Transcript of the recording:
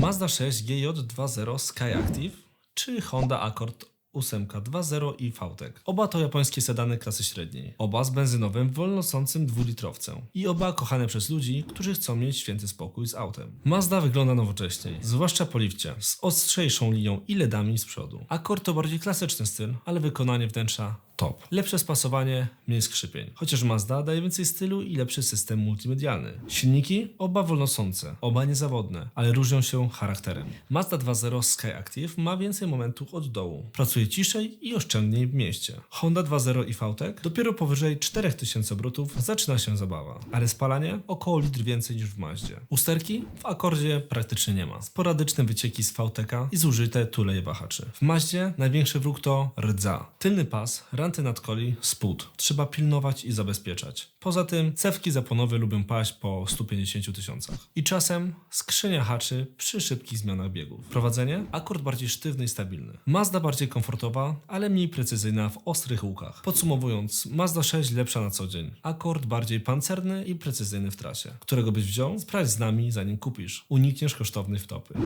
Mazda 6 GJ2.0 Skyactiv czy Honda Accord 8 2.0 i VTEC. Oba to japońskie sedany klasy średniej. Oba z benzynowym, wolnosącym dwulitrowcem. I oba kochane przez ludzi, którzy chcą mieć święty spokój z autem. Mazda wygląda nowocześniej, zwłaszcza po lifcie, z ostrzejszą linią i LEDami z przodu. Accord to bardziej klasyczny styl, ale wykonanie wnętrza top. Lepsze spasowanie, mniej skrzypień. Chociaż Mazda daje więcej stylu i lepszy system multimedialny. Silniki? Oba wolnosące, oba niezawodne, ale różnią się charakterem. Mazda 2.0 Skyactiv ma więcej momentów od dołu. Pracuje ciszej i oszczędniej w mieście. Honda 2.0 i VTEC dopiero powyżej 4000 obrotów zaczyna się zabawa, ale spalanie około litr więcej niż w Mazdzie. Usterki w akordzie praktycznie nie ma. Sporadyczne wycieki z VTEC i zużyte tuleje wahaczy. W Mazdzie największy wróg to rdza. Tylny pas, ranty nadkoli, spód. Trzeba pilnować i zabezpieczać. Poza tym cewki zapłonowe lubią paść po 150 tysiącach. I czasem skrzynia haczy przy szybkich zmianach biegów. Prowadzenie? Akord bardziej sztywny i stabilny. Mazda bardziej komfortowa, ale mniej precyzyjna w ostrych łukach. Podsumowując, Mazda 6 lepsza na co dzień. Akord bardziej pancerny i precyzyjny w trasie. Którego byś wziął? Sprawdź z nami zanim kupisz. Unikniesz kosztownych wtopy.